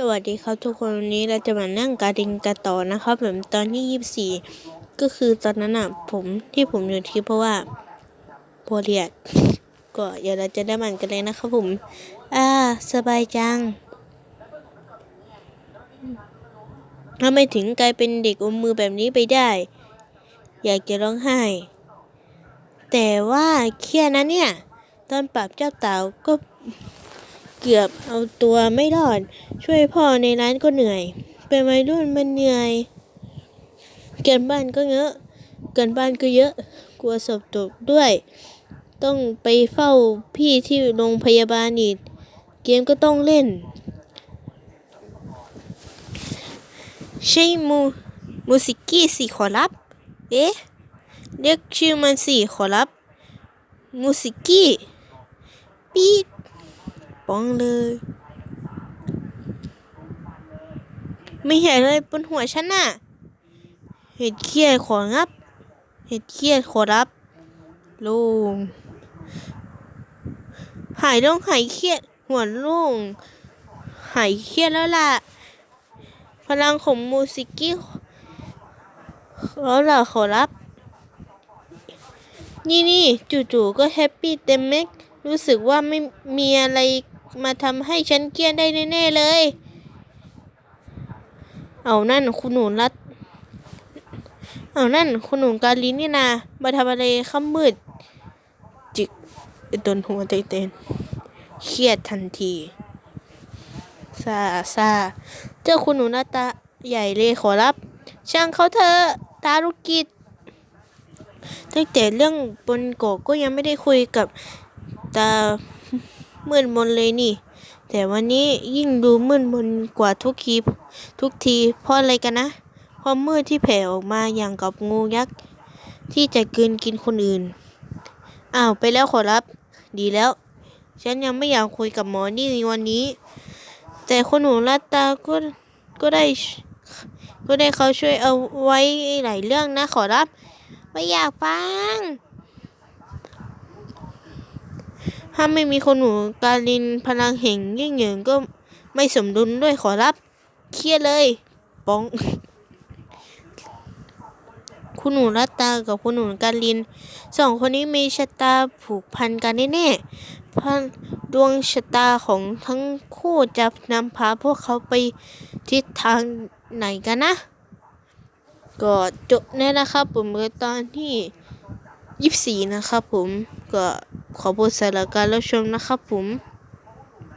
สวัสดีครับทุกคนวันนี้เราจะมานั่งการ์ดินกันต่อนะครับผมตอนที่ยี่สิบสี่ก็คือตอนนั้นอะผมที่ผมอยู่ที่เพราะว่าโพเรียดก็เดี๋ยวเราจะได้มันกันเลยนะครับผม อ่า สบายจังทำไมถึงกลายเป็นเด็กอมมือแบบนี้ไปได้ อยากจะร้องไห้ แต่ว่าเครียดนะเนี่ย ตอนปรับเจ้าเต่าก็ เกือบเอาตัวไม่รอด ช่วยพ่อในร้านก็เหนื่อย เป็นวัยรุ่นมันเหนื่อย เกินบ้านก็เยอะ เกินบ้านก็เยอะ กลัวสอบตกด้วย ต้องไปเฝ้าพี่ที่โรงพยาบาลอีก เกมก็ต้องเล่น ใช่มูมูสิกี้สิขอรับ เอ๊ะ เรียกชื่อมันสิขอรับ มูสิกี้ปีด ป้องเลย ไม่เห็นเลยบนหัวฉันน่ะ เห็ดเครียดขอรับ เห็ดเครียดขอรับลุงหายต้องหายเครียดหัวลุงหายเครียดแล้วล่ะ พลังของมูสิกี้แล้วล่ะขอรับ นี่นี่จู่ๆก็แฮปปี้เต็มเม็ดรู้สึกว่าไม่มีอะไร มาทำให้ฉันเครียดได้แน่ๆเลย เอานั่นคุณหนูรัด เอานั่นคุณหนูการลินนี่นามาทำอะไรค่ำมืด จิกโดนหัวเต้นเครียดทันทีซาซาเจ้าคุณหนูหน้าตาใหญ่เลยขอรับ ช่างเขาเถอะตาลุกิจตั้งแต่เรื่องบนเกาะก็ยังไม่ได้คุยกับตา มืดมนเลยนี่ แต่วันนี้ยิ่งดูมืดมนกว่าทุกทีทุกทีเพราะอะไรกันนะเพราะมืดที่แผ่ออกมาอย่างกับงูยักษ์ที่จะกลืนกินคนอื่น อ้าวไปแล้วขอรับ ดีแล้ว ฉันยังไม่อยากคุยกับหมอนี่ในวันนี้ แต่คนหนูลัตตาก็ก็ได้ ก็ได้เขาช่วยเอาไว้หลายเรื่องนะขอรับ ไม่อยากฟัง ถ้าไม่มีคนหนูการลินพลังแห่งยิ่งเหยิงก็ไม่สมดุลด้วยขอรับ เครียดเลยป้อง คุณหนูรัตตากับคุณหนูการลิน สองคนนี้มีชะตาผูกพันกันแน่ๆพันดวงชะตาของทั้งคู่จะนำพาพวกเขาไปทิศทางไหนกันนะ ก็จบแน่นะครับผมเมื่อตอนที่ยี่สี่นะครับผมก็ ขอบคุณสำหรับการรับชมนะครับผม